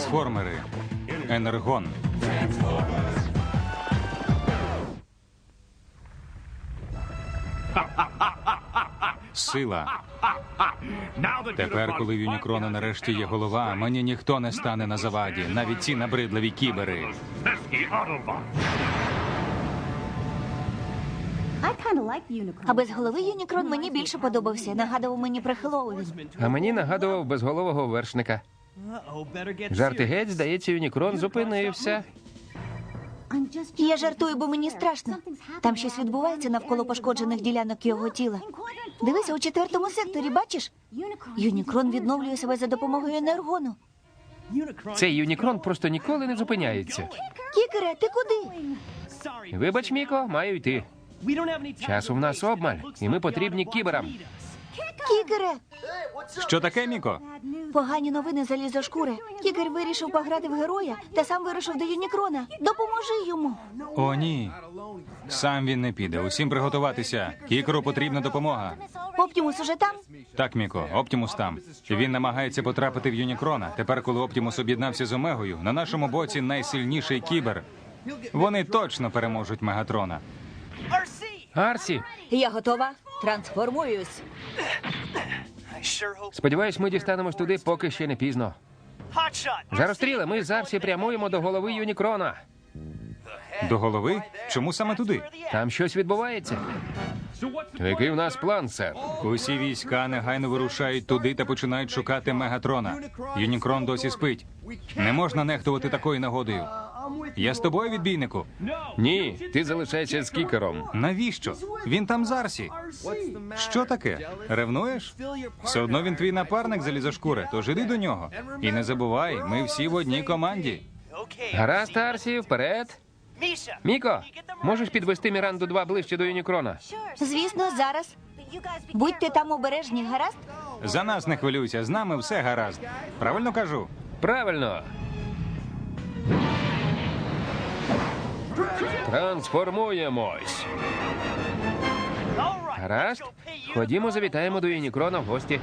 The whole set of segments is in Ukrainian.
Трансформери. Енергон. Сила. Тепер, коли в Юнікрона нарешті є голова, мені ніхто не стане на заваді, навіть ці набридливі кібери. А без голови Юнікрон мені більше подобався. Нагадував мені про Хеллоуін. А мені нагадував безголового вершника. Жарти геть, здається, Юнікрон зупинився. Я жартую, бо мені страшно. Там щось відбувається навколо пошкоджених ділянок його тіла. Дивися, у четвертому секторі, бачиш? Юнікрон відновлює себе за допомогою енергону. Цей Юнікрон просто ніколи не зупиняється. Кікере, ти куди? Вибач, Міко, маю йти. Часу в нас обмаль, і ми потрібні кіберам. Кікере! Що таке, Міко? Погані новини залізошкури. Кікер вирішив пограти в героя та сам вирушив до Юнікрона. Допоможи йому. О, ні. Сам він не піде. Усім приготуватися. Кікеру потрібна допомога. Оптімус уже там? Так, Міко, Оптімус там. Він намагається потрапити в Юнікрона. Тепер, коли Оптімус об'єднався з Омегою, на нашому боці найсильніший кібер. Вони точно переможуть Мегатрона. Арсі, Я готова. Трансформуюсь. сподіваюсь, ми дістанемось туди, поки ще не пізно. Жаростріле, ми з Арсі прямуємо до голови Юнікрона. До голови? Чому саме туди? Там щось відбувається. Який в нас план, сер? Усі війська негайно вирушають туди та починають шукати Мегатрона. Юнікрон досі спить. Не можна нехтувати такою нагодою. Я з тобою, відбійнику. Ні, ти залишайся з кікером. Навіщо? Він там з Арсі. Що таке? Ревнуєш? Все одно він твій напарник залізошкури, тож іди до нього. І не забувай, ми всі в одній команді. Гаразд, Арсі, вперед. Міко, можеш підвести Міранду 2 ближче до Юнікрона? Звісно, зараз. Будьте там обережні, гаразд? За нас не хвилюйся, з нами все гаразд. Правильно кажу? Правильно. Трансформуємось. Гаразд. Ходімо, завітаємо до Юнікрона в гості.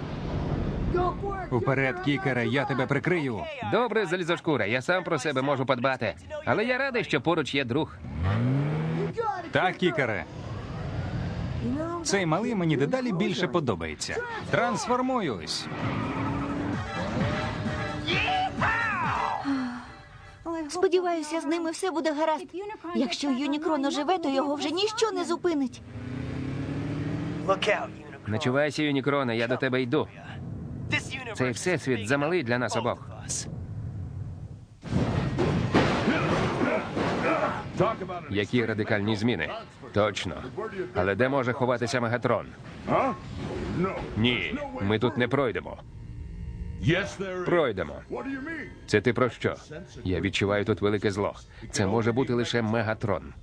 Уперед, кікере, я тебе прикрию. Добре, залізошкура, я сам про себе можу подбати. Але я радий, що поруч є друг. Так, кікере. Цей малий мені дедалі більше подобається. Трансформуюсь. Сподіваюся, з ними все буде гаразд. Якщо Юнікрон оживе, то його вже ніщо не зупинить. Начувайся, Юнікроне, я до тебе йду. Цей всесвіт замалий для нас обох. Які радикальні зміни? Точно. Але де може ховатися Мегатрон? Ні, ми тут не пройдемо. Пройдемо. Це ти про що? Я відчуваю тут велике зло. Це може бути лише Мегатрон.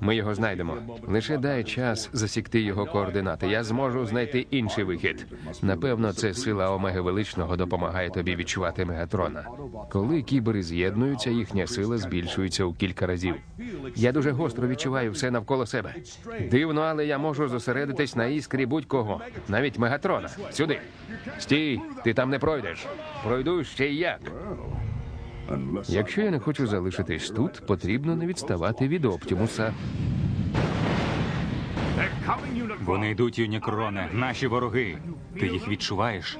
Ми його знайдемо. Лише дай час засікти його координати. Я зможу знайти інший вихід. Напевно, це сила Омеги Величного допомагає тобі відчувати Мегатрона. Коли кібери з'єднуються, їхня сила збільшується у кілька разів. Я дуже гостро відчуваю все навколо себе. Дивно, але я можу зосередитись на іскрі будь-кого, навіть Мегатрона. Сюди. Стій, ти там не пройдеш. Пройду ще й як. Якщо я не хочу залишитись тут, потрібно не відставати від Оптімуса. Вони йдуть, Юнікроне, наші вороги. Ти їх відчуваєш?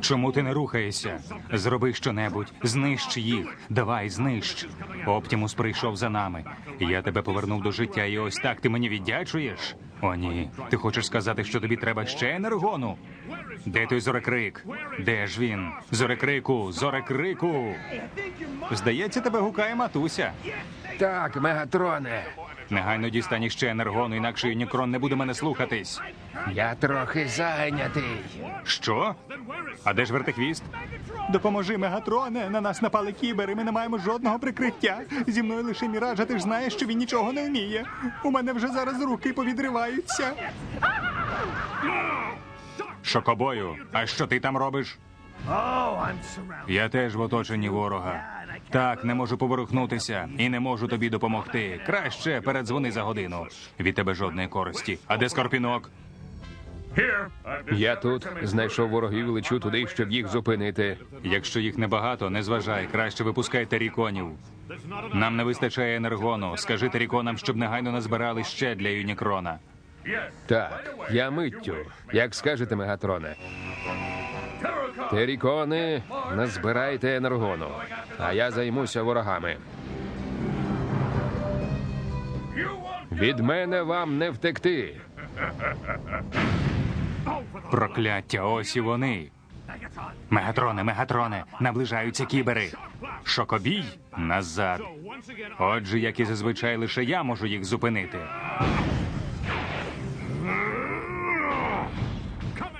Чому ти не рухаєшся? Зроби щонебудь, знищ їх. Давай, знищ. Оптімус прийшов за нами. Я тебе повернув до життя, і ось так ти мені віддячуєш? О, ні. Ти хочеш сказати, що тобі треба ще енергону? Де той зорекрик? Де ж він? Зорекрику, зорекрику. Здається, тебе гукає матуся. Так, Мегатроне. Негайно дістань іще енергону, інакше Юнікрон не буде мене слухатись. Я трохи зайнятий. Що? А де ж вертихвіст? Допоможи, Мегатроне. На нас напали кібери. Ми не маємо жодного прикриття. Зі мною лише міраж, а ти ж знаєш, що він нічого не вміє. У мене вже зараз руки повідриваються. Шокобою, а що ти там робиш? Я теж в оточенні ворога. Так, не можу поворухнутися і не можу тобі допомогти. Краще передзвони за годину. Від тебе жодної користі. А де скорпінок? Я тут знайшов ворогів і лечу туди, щоб їх зупинити. Якщо їх небагато, не зважай, краще випускай теріконів. Нам не вистачає енергону. Скажи теріконам, щоб негайно назбирали ще для Юнікрона. Так, я миттю. Як скажете, Мегатроне. Терікони, назбирайте енергону, а я займуся ворогами. Від мене вам не втекти. Прокляття, ось і вони. Мегатроне, мегатроне, наближаються кібери. Шокобій назад. Отже, як і зазвичай, лише я можу їх зупинити.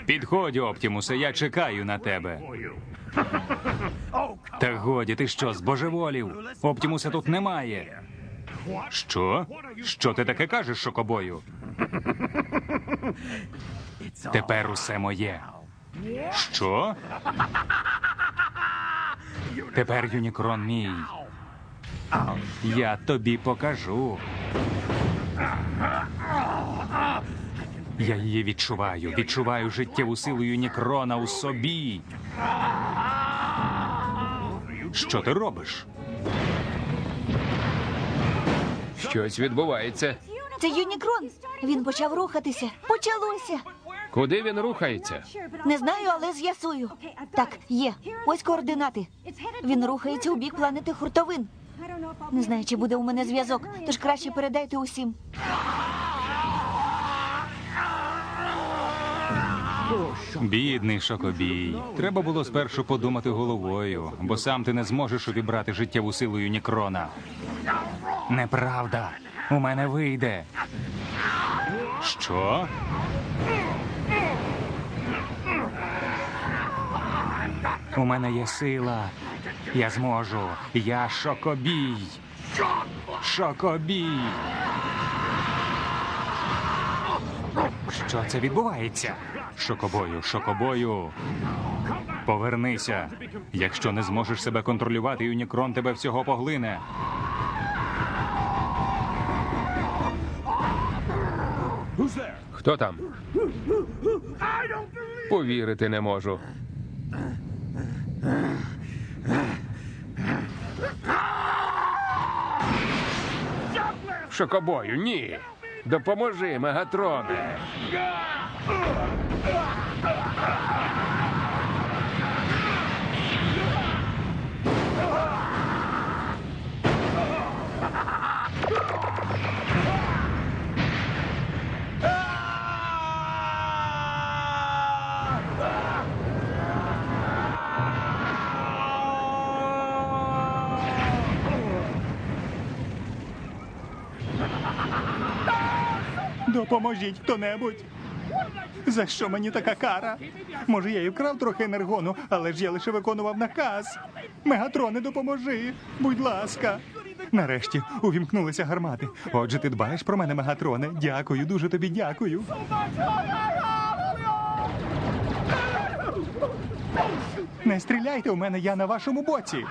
Підходь, Оптімусе, я чекаю на тебе. Та годі, ти що, збожеволів? Оптімуса тут немає. Що? Що ти таке кажеш, шокобою? Тепер усе моє. Що? Тепер Юнікрон мій. Я тобі покажу. Я її відчуваю. Відчуваю життєву силу Юнікрона у собі. Що ти робиш? Щось відбувається. Це Юнікрон. Він почав рухатися. Почалося. Куди він рухається? Не знаю, але з'ясую. Так, є. Ось координати. Він рухається у бік планети Хуртовин. Не знаю, чи буде у мене зв'язок, тож краще передайте усім. Бідний шокобій. Треба було спершу подумати головою, бо сам ти не зможеш увібрати життєву силу Юнікрона. Неправда. У мене вийде. Що? У мене є сила. Я зможу. Я шокобій. Шокобій. Що це відбувається? Шокобою, шокобою. Повернися. Якщо не зможеш себе контролювати, Юнікрон тебе всього поглине. Хто там? Повірити не можу. Шокобою, ні. Допоможи, Мегатроне. Допоможіть хто-небудь. За що мені така кара? Може, я і вкрав трохи енергону, але ж я лише виконував наказ. Мегатроне, допоможи, будь ласка. Нарешті увімкнулися гармати. Отже, ти дбаєш про мене, Мегатроне. Дякую, дуже тобі дякую. Не стріляйте у мене, я на вашому боці.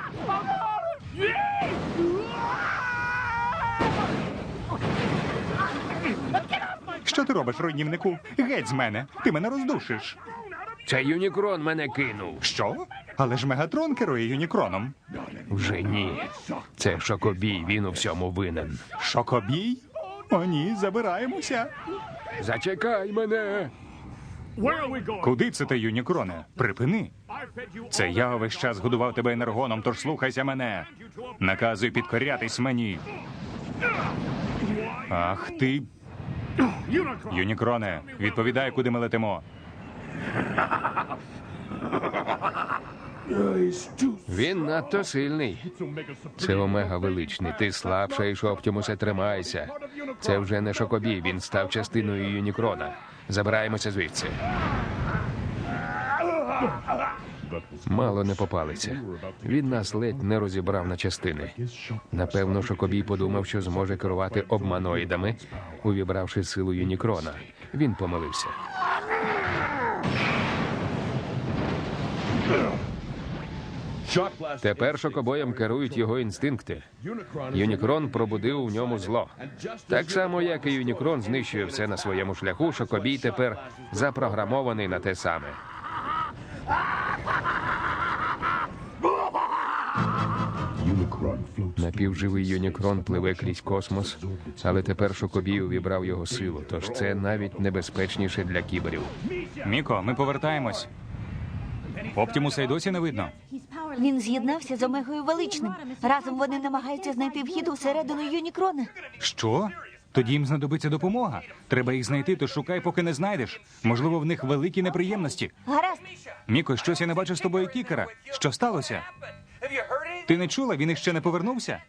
Що ти робиш, руйнівнику? Геть з мене. Ти мене роздушиш. Це Юнікрон мене кинув. Що? Але ж Мегатрон керує Юнікроном. Вже ні. Це Шокобій, він у всьому винен. Шокобій? О, ні, забираємося. Зачекай мене. Куди це ти, Юнікроне? Припини. Це я весь час годував тебе енергоном, тож слухайся мене. Наказуй підкорятись мені. Ах ти. Юнікроне, відповідай, куди ми летимо. Він надто сильний. Це Омега величний. Ти слабшаєш, Оптімусе, тримайся. Це вже не Шокобій, він став частиною Юнікрона. Забираємося звідси. Мало не попалися. Він нас ледь не розібрав на частини. Напевно, Шокобій подумав, що зможе керувати обманоїдами, увібравши силу Юнікрона. Він помилився. Тепер шокобоєм керують його інстинкти. Юнікрон пробудив у ньому зло. Так само, як і Юнікрон знищує все на своєму шляху, шокобій тепер запрограмований на те саме. Напівживий Юнікрон пливе крізь космос, але тепер шокобій увібрав його силу, тож це навіть небезпечніше для кіберів. Міко, ми повертаємось. Оптімуса й досі не видно. Він з'єднався з Омегою Величним. Разом вони намагаються знайти вхід усередину Юнікрона. Що? Тоді їм знадобиться допомога. Треба їх знайти, то шукай, поки не знайдеш. Можливо, в них великі неприємності. Гаразд, Міко, щось я не бачив з тобою кікера. Що сталося? Ти не чула? Він іще не повернувся?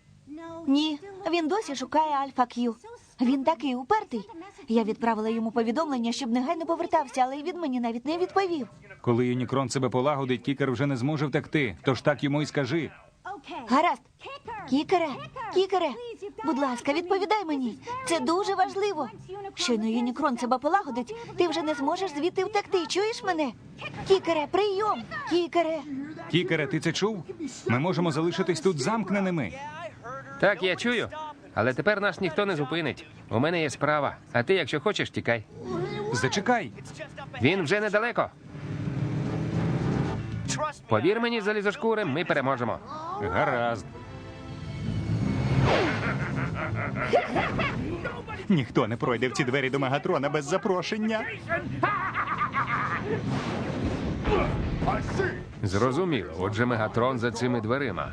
ні. Він досі шукає Альфа Кью. Він такий упертий. Я відправила йому повідомлення, щоб негайно повертався, але він мені навіть не відповів. Коли Юнікрон себе полагодить, кікер вже не зможе втекти. Тож так йому й скажи. Гаразд. Кікере, кікере, будь ласка, відповідай мені. Це дуже важливо. Щойно Юнікрон себе полагодить, ти вже не зможеш звідти втекти. Чуєш мене? Кікере, прийом! Кікере. Кікере, ти це чув? Ми можемо залишитись тут замкненими. Так, я чую. Але тепер нас ніхто не зупинить. У мене є справа. А ти, якщо хочеш, тікай. Зачекай. Він вже недалеко. Повір мені, залізошкури, ми переможемо. Гаразд. Ніхто не пройде в ці двері до Мегатрона без запрошення. Зрозуміло. Отже, Мегатрон за цими дверима.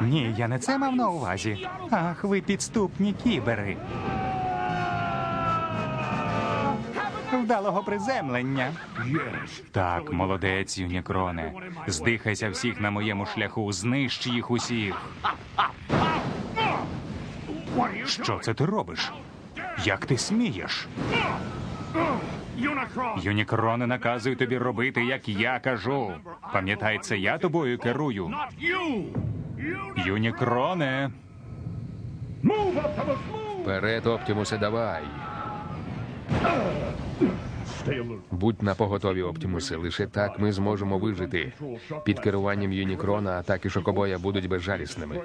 Ні, я не це мав на увазі. Ах, ви підступні кібери. Вдалого приземлення. Так, молодець, Юнікроне. Здихайся всіх на моєму шляху, знищ їх усіх. Що це ти робиш? Як ти смієш? Юнікроне наказую тобі робити, як я кажу. Пам'ятай, це я тобою керую. Юнікроне. Вперед, Оптімусе, давай. Будь на поготові, Оптімусе. Лише так ми зможемо вижити. Під керуванням Юнікрона атаки шокобоя будуть безжалісними.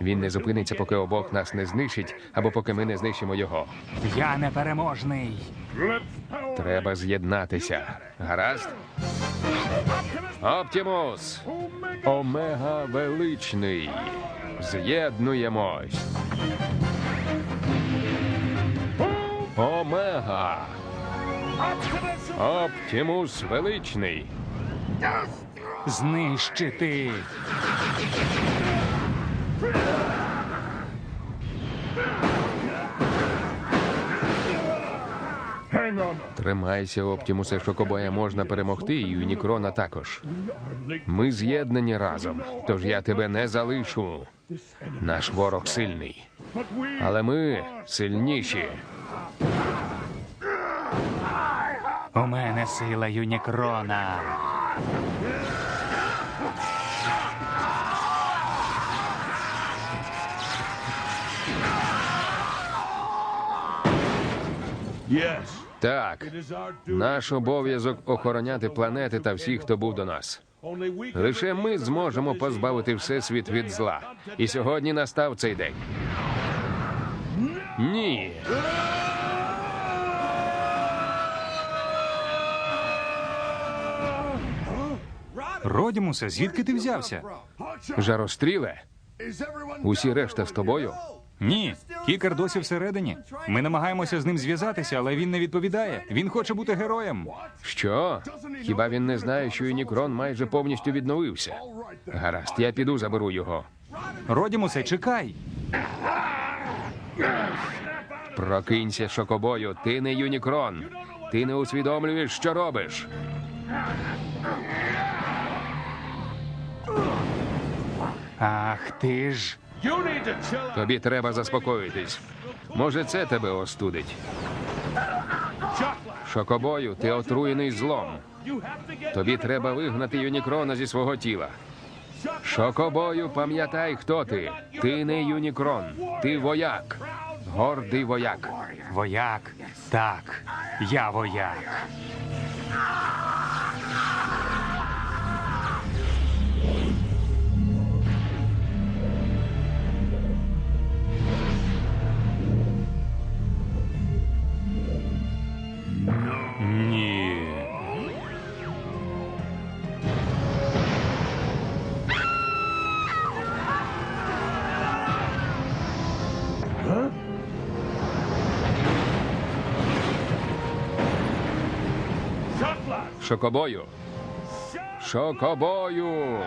Він не зупиниться, поки обох нас не знищить, або поки ми не знищимо його. Я непереможний. Треба з'єднатися. Гаразд? Оптімус! Омега величний. З'єднуємось. Омега. Оптімус величний. Знищити. Тримайся, Оптімусе, шокобоя можна перемогти, і Юнікрона також. Ми з'єднані разом, тож я тебе не залишу. Наш ворог сильний. Але ми сильніші. У мене сила Юнікрона. Так, наш обов'язок охороняти планети та всіх, хто був до нас. Лише ми зможемо позбавити всесвіт від зла. І сьогодні настав цей день. Ні. Родімусе, звідки ти взявся? Жаростріле. Усі решта з тобою. Ні, кікер досі всередині. Ми намагаємося з ним зв'язатися, але він не відповідає. Він хоче бути героєм. Що? Хіба він не знає, що Юнікрон майже повністю відновився? Гаразд, я піду заберу його. Родімусе, чекай. Прокинься, шокобою, ти не Юнікрон. Ти не усвідомлюєш, що робиш. Ах ти ж. Тобі треба заспокоїтись. Може, це тебе остудить. Шокобою, ти отруєний злом. Тобі треба вигнати Юнікрона зі свого тіла. Шокобою, пам'ятай, хто ти. Ти не Юнікрон, ти вояк. Гордий вояк. Вояк. Так, я вояк. Шокобою. Шокобою.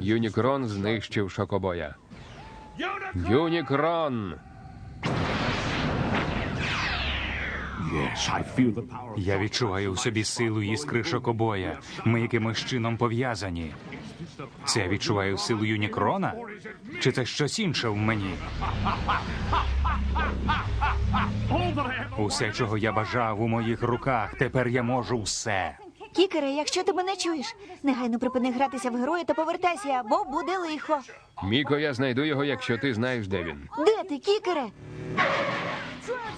Юнікрон знищив шокобоя. Юнікрон. Yes, I feel the power. Я відчуваю у собі силу іскри шокобоя. Ми якимось чином пов'язані. Це я відчуваю силу Юнікрона? Чи це щось інше в мені? Усе, чого я бажав у моїх руках, тепер я можу все. Кікере, якщо ти мене чуєш, негайно припини гратися в героя та повертайся, або буде лихо. Міко, я знайду його, якщо ти знаєш, де він. Де ти, кікере?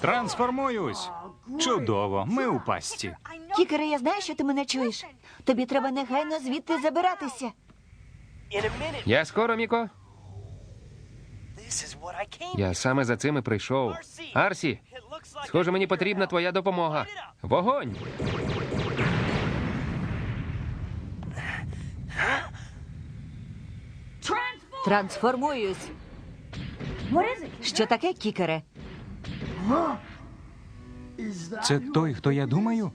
Трансформуюсь. Чудово, ми у пасті. Кікере, я знаю, що ти мене чуєш. Тобі треба негайно звідти забиратися. Я скоро, Міко. Я саме за цим і прийшов. Арсі, схоже, мені потрібна твоя допомога. Вогонь! Трансформуюсь. Що таке, кікере? Це той, хто я думаю?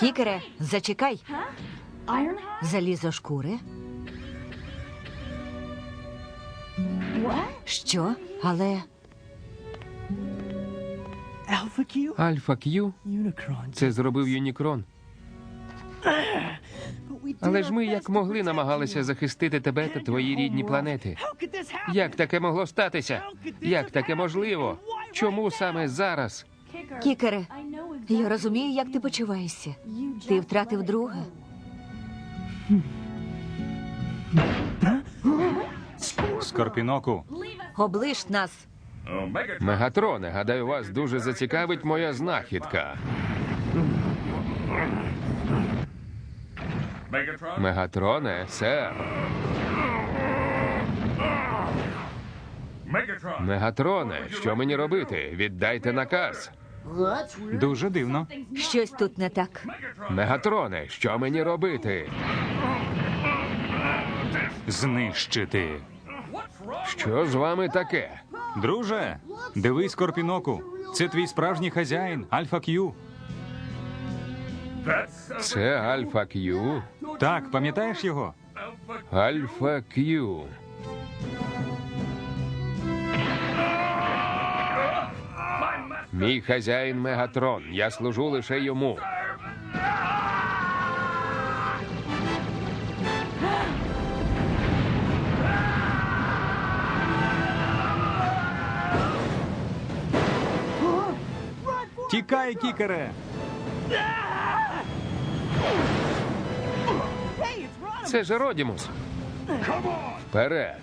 Кікере, зачекай. Залізо шкури. Що? Але Альфа Кью? Це зробив Юнікрон. Але ж ми як могли намагалися захистити тебе та твої рідні планети. Як таке могло статися? Як таке можливо? Чому саме зараз? кікере, я розумію, як ти почуваєшся. Ти втратив друга. Скорпіноку. Облиш нас. Мегатроне, гадаю, вас дуже зацікавить моя знахідка. Мегатроне, сер. Мегатроне, що мені робити? Віддайте наказ. Дуже дивно. Щось тут не так. Мегатроне, що мені робити? Знищити. Що з вами таке? Друже, дивись, Скорпіноку. Це твій справжній хазяїн, Альфа Кью. Це Альфа Кью? Так, пам'ятаєш його? Альфа Кью. Мій хазяїн Мегатрон. Я служу лише йому. Тікай, кікере! Це ж Родімус. Вперед.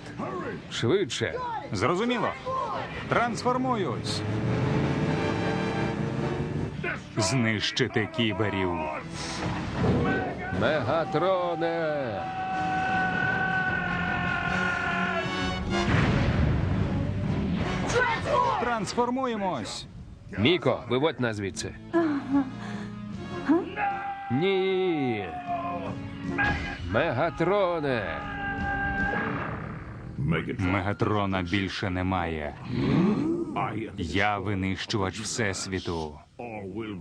Швидше. Зрозуміло. Трансформуюсь. Знищити кіберів. Мегатроне. Трансформуємось. Міко, виводь нас звідси. Ні. Мегатроне. Мегатрона більше немає. Я винищувач Всесвіту.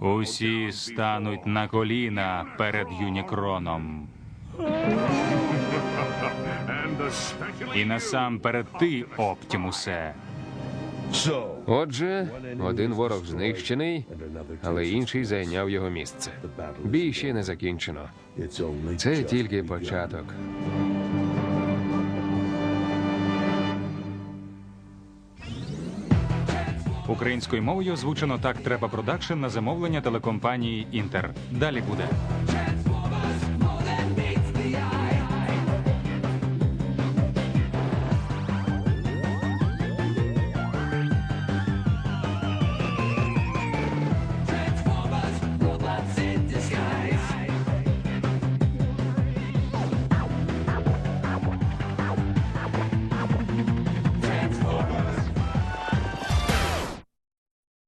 Усі стануть на коліна перед Юнікроном. І насамперед ти, Оптімусе. Отже, один ворог знищений, але інший зайняв його місце. Бій ще не закінчено. Це тільки початок. Українською мовою озвучено так треба продакшн на замовлення телекомпанії Інтер. Далі буде.